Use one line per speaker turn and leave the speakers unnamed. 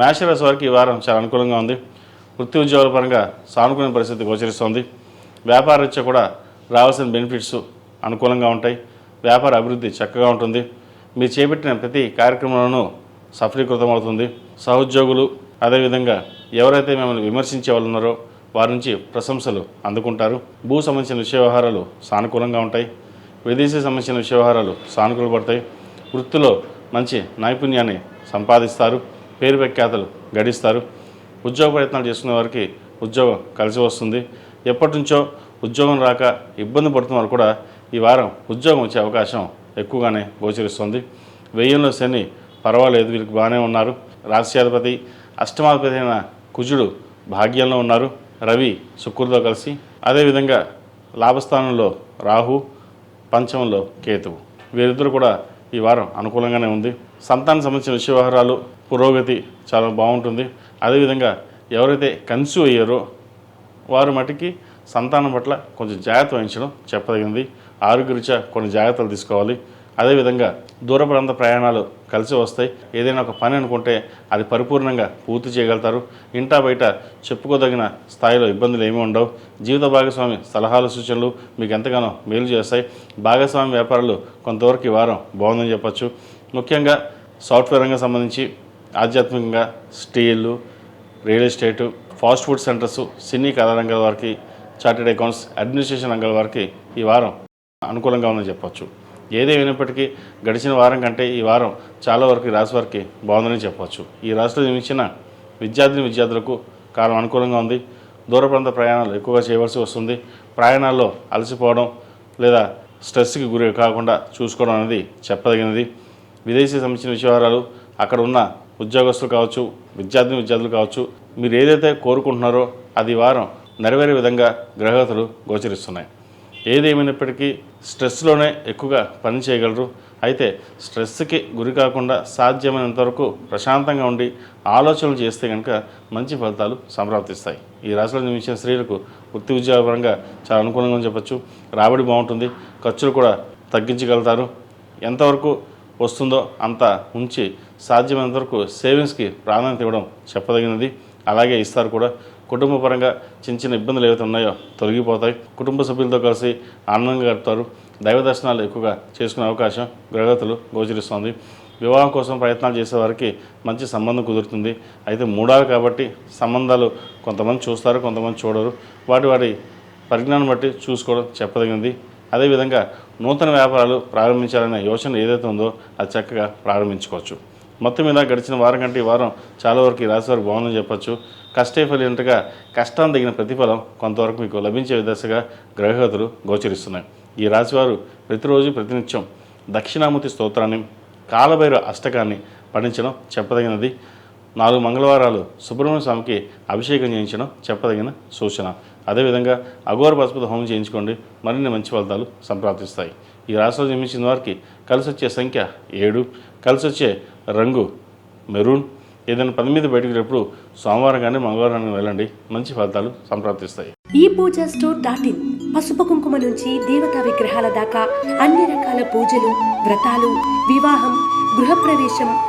మేషరాశి వారికి ఈ వారం చాలా అనుకూలంగా ఉంది. వృత్తి ఉద్యోగాల పరంగా సానుకూల పరిస్థితి గోచరిస్తోంది. వ్యాపార రీత్యా కూడా రావాల్సిన బెనిఫిట్స్ అనుకూలంగా ఉంటాయి. వ్యాపార అభివృద్ధి చక్కగా ఉంటుంది. మీరు చేపట్టిన ప్రతి కార్యక్రమంలోనూ సఫలీకృతమవుతుంది సహోద్యోగులు అదేవిధంగా ఎవరైతే మిమ్మల్ని విమర్శించే వాళ్ళు ఉన్నారో వారి నుంచి ప్రశంసలు అందుకుంటారు. భూ సంబంధించిన విషయ వ్యవహారాలు సానుకూలంగా ఉంటాయి. విదేశీ సంబంధించిన విషయ వ్యవహారాలు సానుకూలపడతాయి వృత్తిలో మంచి నైపుణ్యాన్ని సంపాదిస్తారు. పేరు ప్రఖ్యాతలు గడిస్తారు. ఉద్యోగ ప్రయత్నాలు చేస్తున్న వారికి ఉద్యోగం కలిసి వస్తుంది. ఎప్పటి నుంచో ఉద్యోగం రాక ఇబ్బంది పడుతున్న వారు కూడా ఈ వారం ఉద్యోగం వచ్చే అవకాశం ఎక్కువగానే గోచరిస్తుంది. వెయ్యిలో శని పర్వాలేదు వీరికి బాగానే ఉన్నారు. రాశ్యాధిపతి అష్టమాధిపతి అయిన కుజుడు భాగ్యంలో ఉన్నారు. రవి శుక్రుడితో కలిసి అదేవిధంగా లాభస్థానంలో రాహు పంచమంలో కేతువు. వీరిద్దరూ కూడా ఈ వారం అనుకూలంగానే ఉంది. సంతానం సంబంధించిన విషయ వ్యవహారాలు పురోగతి చాలా బాగుంటుంది. అదేవిధంగా ఎవరైతే కన్సీవ్ అయ్యారో వారు మటుకి సంతానం పట్ల కొంచెం జాగ్రత్త వహించడం చెప్పదగింది ఆరోగ్యరీత్యా కొన్ని జాగ్రత్తలు తీసుకోవాలి. అదేవిధంగా దూర ప్రాంత ప్రయాణాలు కలిసి వస్తాయి. ఏదైనా ఒక పని అనుకుంటే అది పరిపూర్ణంగా పూర్తి చేయగలుగుతారు. ఇంటా బయట చెప్పుకోదగిన స్థాయిలో ఇబ్బందులు ఏమీ ఉండవు. జీవిత భాగస్వామి సలహాలు సూచనలు మీకు ఎంతగానో మేలు చేస్తాయి. భాగస్వామి వ్యాపారాలు కొంతవరకు ఈ వారం బాగుందని చెప్పచ్చు. ముఖ్యంగా సాఫ్ట్వేర్ రంగం సంబంధించి ఆధ్యాత్మికంగా steel real estate fast food centres సినీ కళా రంగాల వారికి చార్టెడ్ అకౌంట్స్ అడ్మినిస్ట్రేషన్ రంగాల వారికి ఈ వారం అనుకూలంగా ఉందని చెప్పొచ్చు. ఏదేమైనప్పటికీ గడిచిన వారం కంటే ఈ వారం చాలా వరకు రాశి వారికి బాగుందని చెప్పవచ్చు ఈ రాశిలో జన్మించిన విద్యార్థిని విద్యార్థులకు కాలం అనుకూలంగా ఉంది. దూర ప్రాంత ప్రయాణాలు ఎక్కువగా చేయవలసి వస్తుంది. ప్రయాణాల్లో అలసిపోవడం లేదా స్ట్రెస్కి గురి కాకుండా చూసుకోవడం అనేది చెప్పదగినది. విదేశీ సంబంధించిన విషయవారాలు అక్కడ ఉన్న ఉద్యోగస్తులు కావచ్చు విద్యార్థిని విద్యార్థులు కావచ్చు మీరు ఏదైతే కోరుకుంటున్నారో అది వారం నెరవేరే విధంగా గ్రహగతులు గోచరిస్తున్నాయి. ఏదేమైనప్పటికీ స్ట్రెస్లోనే ఎక్కువగా పని చేయగలరు. అయితే స్ట్రెస్కి గురి కాకుండా సాధ్యమైనంత వరకు ప్రశాంతంగా ఉండి ఆలోచనలు చేస్తే కనుక మంచి ఫలితాలు సంప్రాప్తిస్తాయి ఈ రాశిలో జన్మించిన స్త్రీలకు వృత్తి ఉద్యోగపరంగా చాలా అనుకూలంగా చెప్పచ్చు. రాబడి బాగుంటుంది. ఖర్చులు కూడా తగ్గించగలుగుతారు. ఎంతవరకు వస్తుందో అంత ఉంచి సాధ్యమైనంత వరకు సేవింగ్స్కి ప్రాధాన్యత ఇవ్వడం చెప్పదగినది. అలాగే ఇస్తారు కూడా. కుటుంబ పరంగా చిన్న చిన్న ఇబ్బందులు ఏవైతే ఉన్నాయో తొలగిపోతాయి. కుటుంబ సభ్యులతో కలిసి ఆనందంగా గడుపుతారు. దైవ దర్శనాలు ఎక్కువగా చేసుకునే అవకాశం గ్రహతులు గోచరిస్తుంది. వివాహం కోసం ప్రయత్నాలు చేసే వారికి మంచి సంబంధం కుదురుతుంది. అయితే మూడాలు కాబట్టి సంబంధాలు కొంతమంది చూస్తారు కొంతమంది చూడరు. వాటి వాటి పరిజ్ఞానం బట్టి చూసుకోవడం చెప్పదగినది. అదేవిధంగా నూతన వ్యాపారాలు ప్రారంభించాలనే యోచన ఏదైతే ఉందో అది చక్కగా ప్రారంభించుకోవచ్చు. మొత్తం మీద గడిచిన వారం కంటే ఈ వారం చాలా వరకు ఈ రాశి వారికి బాగుందని చెప్పొచ్చు. కష్టే ఫలింటగా కష్టాన్ని తగిన ప్రతిఫలం కొంతవరకు మీకు లభించే దశగా గ్రహగతులు గోచరిస్తున్నాయి. ఈ రాశివారు ప్రతిరోజు ప్రతినిత్యం దక్షిణామూర్తి స్తోత్రాన్ని కాలభైర అష్టకాన్ని పఠించడం చెప్పదగినది. నాలుగు మంగళవారాలు సుబ్రహ్మణ్య స్వామికి అభిషేకం చేయించడం చెప్పదగిన సూచన. అదేవిధంగా అఘోర పశుపతి హోమం చేయించుకోండి. మరిన్ని మంచి ఫలితాలు సంప్రాప్తిస్తాయి. ఈ రాశిలో జన్మించిన వారికి కలిసి వచ్చే సంఖ్య ఏడు. కలిసి వచ్చే రంగు మెరూన్. ఏదైనా పని మీద బయటకు వెళ్ళినప్పుడు సోమవారం కానీ మంగళవారం కానీ వెళ్ళండి. మంచి ఫలితాలు సంప్రాప్తిస్తాయి.
ఈ పూజ స్టోర్ డాట్ ఇన్ పసుపు కుంకుమ నుంచి దేవతా విగ్రహాల దాకా అన్ని రకాల పూజలు వ్రతాలు వివాహం గృహప్రవేశం